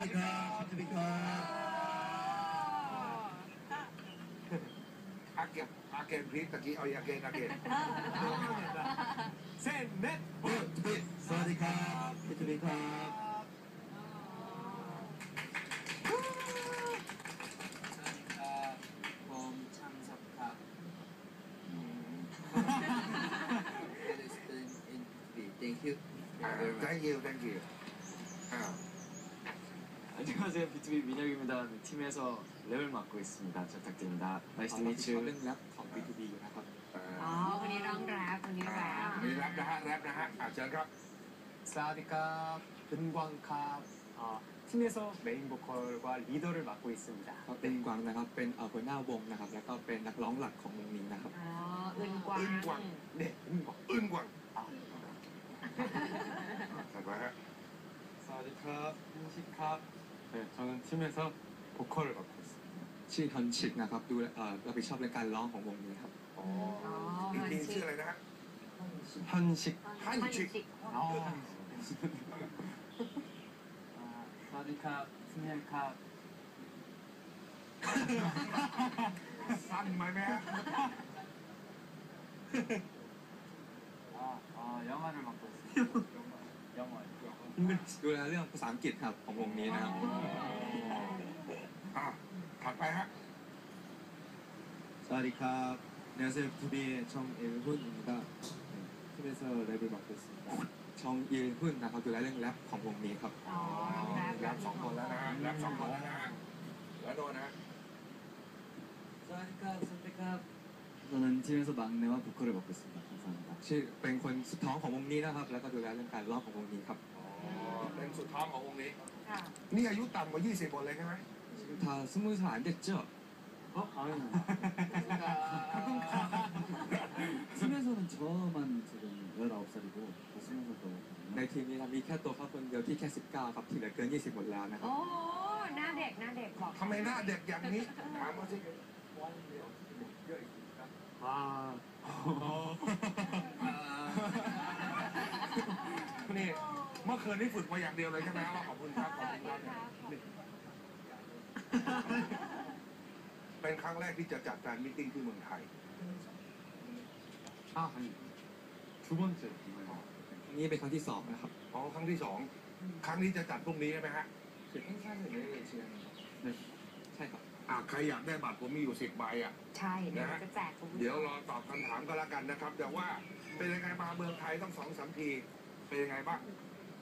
Again, again, read again, or again, again. Say net, sorry, cup, it will cup. From Chang's Up Cup. Thank you. Thank you, thank you. Uh. 안녕하세요 비투비 민혁입니다 팀에서 랩을 맡고 있습니다 잘 부탁드립니다 Nice เขา to รับ meet ผิดชอบ you เรื่องแรปของ B2B อยู่นะครับ อ่า อ๋อวันนี้ร้องแรปวันนี้แรป มีแรปนะฮะแรปนะฮะอ่าเชิญครับ 사와디캅 은광캅 어, 팀에서 메인 보컬과 리더를 맡고 있습니다 เขาเป็นกวางนะครับ เป็นเอ่อหัวหน้าวงนะครับ แล้วก็เป็นนักร้องหลักของวงนี้นะครับ อ๋ออึนกวาง อึนกวาง 네 은광 อึ้นกว่าง 아, ถัดไปฮะ 사와디캅 현식캅 네 저는 팀에서 보컬을 맡고 있습니다 ชื่อฮันชิกนะครับ ดูเอ่อรับผิดชอบเรื่องการร้องของวงนี้ครับ อ๋อ อ๋อ อีก ฮัน ที ชิ ชื่ออะไรนะฮะ 현식 ฮันชิก 아, 아, 사와디캅 스니엘캅 สั้นไหมแม่ 아, 아 영화를 맡고 있습니다 영화 영화 ดูแลเรื่องภาษาอังกฤษครับของวงนี้นะครับอะถัดไปฮะ 사리캅 안녕하세요 부비의 정일훈입니다ลเบร을맡고 있습니다 ชองยืนหุ้นนะครับดูแลเรื่องแรปของวงนี้ครับแรปสองคนแล้วนะแรปสองคนแล้วนะแล้วโดนนะสวัสดีครับสวัสดีครับ 저는 팀에서 막내와 보컬을 맡고 있습니 다. 감사합니 다. ชื่อเป็นคนสุดท้องของวงนี้นะครับ แล้วก็ดูแลเรื่องการร้องของวงนี้ครับ เป็นสุดท้องของวงนี้ ค่ะ นี่อายุต่ำกว่า 20คนเลยใช่ไหม 지금 다 스무 살 안 됐죠? 어? 아니 팀에서는 저만 지금 19살이고 다 20살 ใน 거거든요 ทีมนี้ครับมีแค่ตัวเขาคนเดียวที่แค่ 19 ครับ ที่เหลือเกิน 20 หมดแล้วนะครับ โอ้หน้าเด็กหน้าเด็กบอก ทำไมหน้าเด็กอย่างนี้ถามมาสิ 아 นี่ เมื่อคืนนี้ฝึกมาอย่างเดียวเลยใช่ไหมครับขอบคุณครับขอบคุณครับเป็นครั้งแรกที่จะจัดแฟนมิ팅ที่เมืองไทย 아, 아 니. 두 번 째. เ번 에. นี่เป็นครั้งที่สองนะครับ อ๋อครั้งที่สองครั้งนี้จะจัดพรุ่งนี้ใช่ไหมฮะ ใช่ครับ อะใครอยากได้บัตรผมมีอยู่สิบใบอะ ใช่เดี๋จะแจกเดี๋ยวรอตอบคำถามก็แล้วกันนะครับ แต่ว่าเป็นยังไงมาเมืองไทยต้องสองสามที เป็นยังไงบ้าง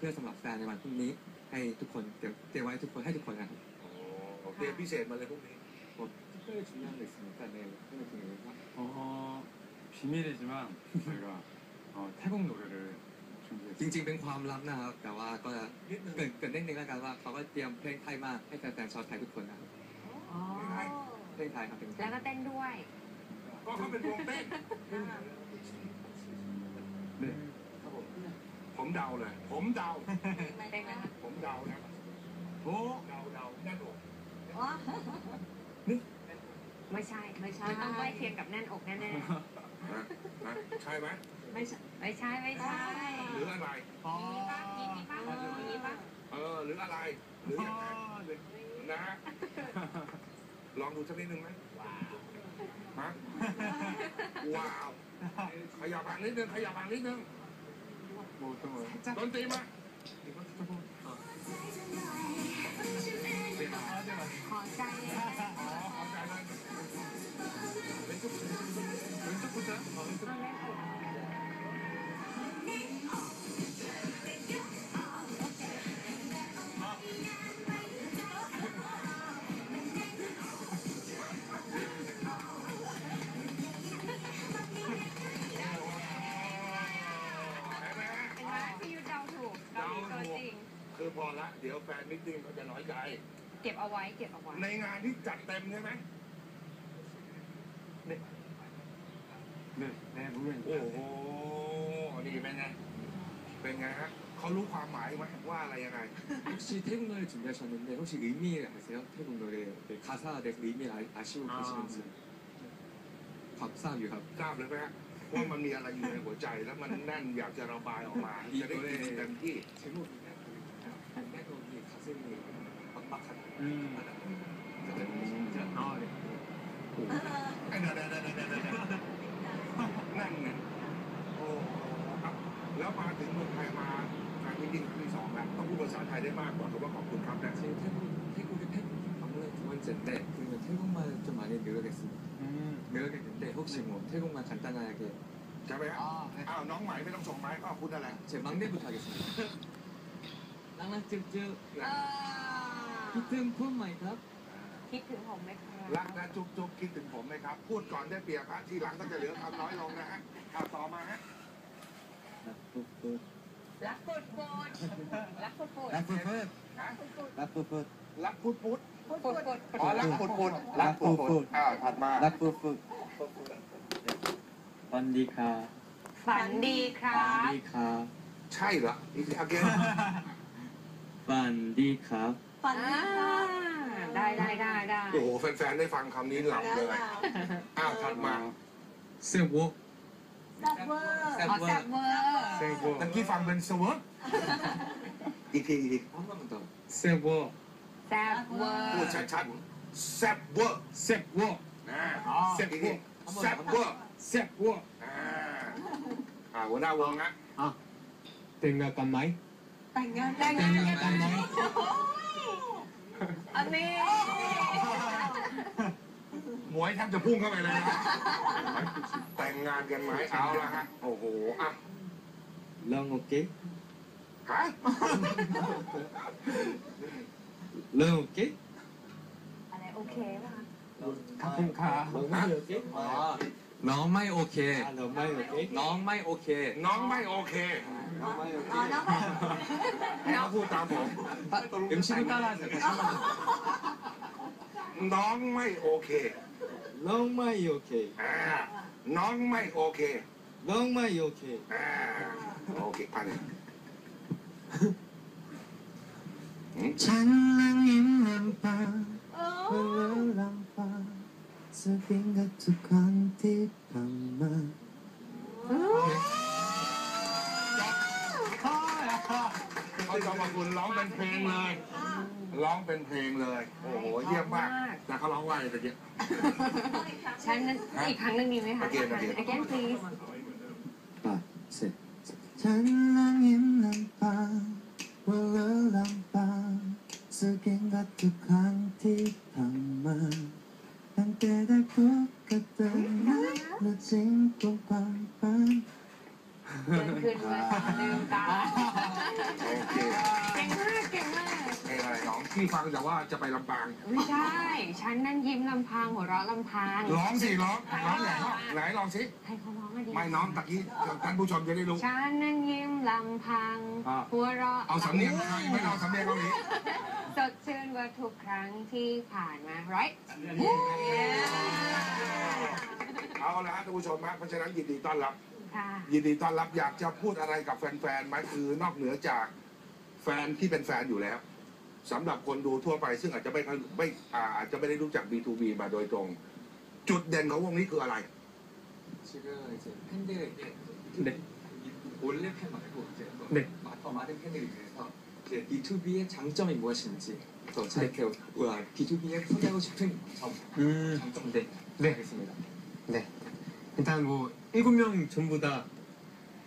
พื่อสำหรับแฟนในวันพรุ่งนี้ ให้ทุกคนเตรียมเตรียมไว้ทุกคนให้ทุกคนนะครับ โอเคพิเศษมาเลยพรุ่งนี้ 특별히 중요한 거 있습니까? 네, 팬미팅에서 어 비밀이지만 저희가 어, 태국 노래를 จ 준비했습니다. ริงๆ เป็นความลับนะครับ แต่ว่าก็ นิดนึง เกินเกินนิดนึงแล้วกันว่าเขาก็เตรียมเพลงไทยมาให้แฟนๆชาวไทยทุกคนนะครับ อ๋อ เพลงไทยครับเพลงไท แล้ ยว ก็เต้นด้วย ก็เขาเป็นวงเต้น 네. ผมเดาเลย ผมเดาเต้นนะคะผมเดานะโอ้เดาเดาแน่นอกไม่ใช่ไม่ใช่มันต้องใกล้เคียงกับแน่นอกแน่ๆนะนะใช่ไหมไม่ใช่ไม่ใช่ไม่ใช่หรืออะไรมีป่ะมีมีป่ะมีป่ะเออ หรืออะไร หรือยังไง 아, 네. นะฮะลองดูสักนิดนึงไหมฮะว้าว ขยับห่างนิดนึงขยับห่างนิดนึง Konti ma. Bentuk you. แฟนมิทติ้งเขาจะน้อยใจ เก็บเอาไว้เก็บเอาไว้ ในงานที่จัดเต็มใช่ไหม 네, 네, 물론입니다. โอ้โห นี่เป็นไง เป็นไงฮะเขารู้ความหมายไหมว่าอะไรยังไง 혹시 태국 노래 준비하셨는데 혹시 의미 아세요? 태국 노래 네, 가사 대해서 의미 아, 아시고 아, 계시는지 박사유 ทราบเลยไหมฮะว่ามันมีอะไรอยู่ในหัวใจแล้วมันแน่นอยากจะระบายออกมา จะได้กินเต็มที่ 제목이 이 맥곡이 가슴이 막막하다 음. 진짜 아, 네. ไอ้เด้อเด้อเด้อเด้อเด้อเด้อนั่นไงโอ้โหครับแล้วมาถึงเมืองไทยมาการมิติ้งครั้งที่สองแล้วต้องพูดภาษาไทยได้มากกว่าคำว่าขอบคุณครับนะ 지금 태국, 태국에 태국 방문은 두 번째인데 그러면 태국말 좀 많이 늘어겠습니다 음. 늘어겠는데 혹시 뭐 태국말 간단하게 ใช่ไหมครับ 아, 네. อ้าวน้องใหม่ไม่ต้องส่งไม้ก็พูดอะไร 제 막내부터 하겠습니다 นั่งนั่งจึ๊เจอคิดถึงผมไหมครับ คิดถึงผมไหมครัรักและจุ๊บจุ๊บคิดถึงผมไหมครับ พูดก่อนได้เปรียบฮะทีหลังก็จะเหลือคำน้อยลงนะฮะข่าวต่อมาฮะรักปุดบปุ๊รักปุดปุดรักปุดปุดรักปุ๊บปุดบฮะรักปุดบปุ๊รักพุดพุดปุดปุดปุดรักพุดพุดรักพุดพุดอ่าถัดมารักปุ๊บปุ๊บวันดีครับฝันดีครัฝันบดีค่ะใช่เหรอีกทีเอาเก น 반디카 ฝันดีครับได้ได้ได้ได้ โอ้โหแฟนๆได้ฟังคำนี้หลับเลยอ้าวถัดมา 세워 อ๋อแซ่บเวอร์ 세고. ตะกี้ฟังเป็นสวออีกทีอีกที 한 번만 더 세워. แซ่บเวอ พูด ร์ ชัดๆแซ่บเวอร์ 세워. นะ อ่า อีกทีแซ่บเวอร์ 세워. อ่าอ่าหัวหน้าวงนะ 땡가 깐마이. แต่งงานแต่งงานกันไหมโอ้ยอันนี้ หมวยแทบจะพุ่งเข้าไปเลยแต่งงานกันไหมเอาละฮะโอ้โหอะ Long okay? ฮะ Long okay? อะไรโอเคป่ะ Long ครับผมค่ะโอเคอ๋อ 이 오케? 아 랑마이 오케 아 너무 오케이 랑마이 오케 น้องไม่โอเค 너무 อ๋อ 오케이 น้อง ให้เขาพูดตามผม 음식을 따라하세요 다시 한 번. น้องไม่โอเค 너무 오케이 อ่าน้องไม่โอเค 너무 오케이 อ่าโอเคอันนี้ 찬란한 밤 เออ สพิงกับทุกครั้งที่ผ่มาเขาจะมาคุณร้องเป็นเพลงเลย ร้องเป็นเพลงเลย โอ้โห เยี่ยมมาก แต่เขาร้องว่าอะไรตะเกียบฉันอีกครั้งหนึงดีไหมคะ Again, again. again please ปาเสร็จฉันนั่งยิ้มลำพังว่าเลอลำพังสกิงกับทุกครั้งที่ทำมา 함께 달것 같던 날 늦은 꿈밤밤 เดินขึ้นมาลืมตา โอเค เก่งมากเก่ง พี่ฟังแต่ว่าจะไปลำปาง ไม่ใช่ ฉันนั้นยิ้มลำพังหัวเราะลำพัง ร้องสิร้องร้องไหนไหนลองสิให้เขาร้องอะดีไม่น้องตะกี้ท่านผู้ชมจะได้รู้ ฉันนั้นยิ้มลำพัง อะหัวเราะเอาสำเนียงไทยไม่เอาสำเนียงเกาหลีสดชื่นกว่าทุกครั้งที่ผ่านมา right เอาละฮะท่านผู้ชมฮะเพราะฉะนั้นยินดีต้อนรับ ค่ะ ยินดีต้อนรับอยากจะพูดอะไรกับแฟนๆไหมคือนอกเหนือจากแฟนที่เป็นแฟนอยู่แล้ว สำหรับคนดูทั่วไป ซึ่งอาจจะไม่ค่อยไม่อ่าอาจจะไม่ได้รู้จัก B2B มาโดยตรง จุดเด่นของวงนี้คืออะไร 지금 이제 팬들에게 네. 원래 팬 말고 이제 또 네. 마- 더 많은 팬들을 위해서 이제 B2B의 장점이 무엇인지 또 이렇게 우와, B2B에 소개하고 싶은 점, 음. 장점 네, 네. 하겠습니다. 일단 뭐 일곱 명 전부 다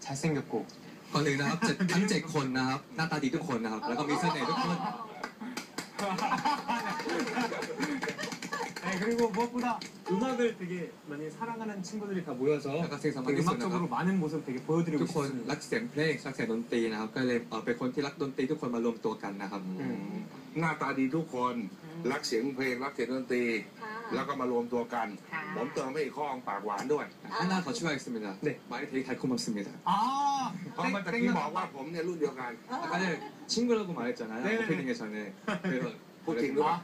잘생겼고 ก่อนอื่นนะครับเจ็ดทั้งเจ็ดคนนะครับหน้าตาดีทุกคนนะครับ แล้วก็มีเสน่ห์ทุกคน 네, 그리고 무엇보다 음악을 되게 많이 사랑하는 친구들이 다 모여서 แล้วก็สิ่งสำคัญ 되게 ที่สุดนะครับ 음악적으로 많은 모습 되게 보여드리고 ทุกคน 싶습니다. รักเสียงเพลงรักเสียงดนตรีนะครับ ก็เลยเอ่อเป็นคนที่รักดนตรีทุกคนมารวมตัวกันนะครับ อืม หน้าตาดีทุกคน รักเสียงเพลงรักเสียงดนตรี แล้วก็มารวมตัวกัน ค่ะ ผมเติมให้อีกข้อปากหวานด้วย 하나 더 추가하겠습니다. 네. 말이 되게 달콤합니다. 아, เพราะเมื่อตะกี้บอกว่าผมเนี่ยรุ่นเดียวกัน 아까는 친구라고 말했잖아요. 네네네. 오프닝에 전에. 그래서 พูดจริงเนาะ